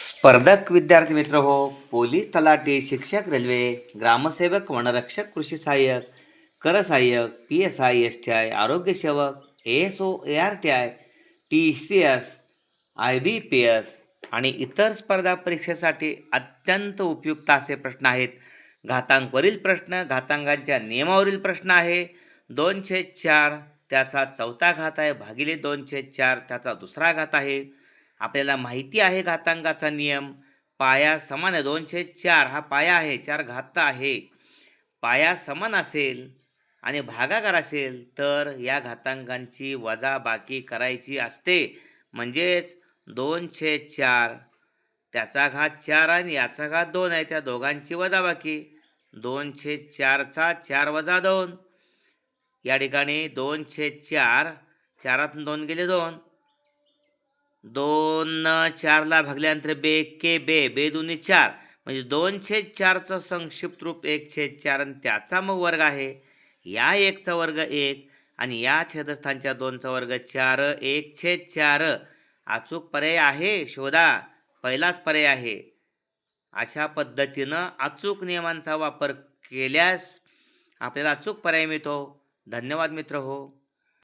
स्पर्धक विद्यार्थी मित्र हो पोलीस तलाठी शिक्षक रेल्वे ग्रामसेवक वनरक्षक कृषी सहाय्यक कर सहाय्यक P S I S T I आरोग्य सेवक A S O A R T I T C S I B P S आणि इतर स्पर्धा परीक्षेसाठी अत्यंत उपयुक्त असे प्रश्न आहेत. घातांकवरील प्रश्न घातांकांच्या नियमावरील प्रश्न आहे. दोनशे चार त्याचा चौथा घात आहे भागिले दोनशे चार त्याचा दुसरा घात आहे. आपल्याला माहिती आहे घातांकाचा नियम. पाया समान आहे. दोनशे चार. हा पाया आहे. चार घात आहे. पाया समान असेल आणि भागाकार असेल तर या घातांकांची वजाबाकी करायची असते. म्हणजेच दोनशे चार. त्याचा घात चार आणि याचा घात दोन आहे. त्या दोघांची वजाबाकी दोनशे चारचा चार वजा दोन. या ठिकाणी दोनशे चार. चारातून दोन गेले दोन. दोन चारला भागल्यानंतर बे के बे बे दोन्ही चार. म्हणजे दोन छेद चारचं संक्षिप्त रूप एक छेद चार आणि त्याचा मग वर्ग आहे. या एकचा वर्ग एक आणि या छेदस्थानच्या दोनचा वर्ग चार एक छेद चार. अचूक पर्याय आहे शोधा. पहिलाच पर्याय आहे. अशा पद्धतीनं अचूक नियमांचा वापर केल्यास आपल्याला अचूक पर्याय मिळतो. धन्यवाद मित्र हो.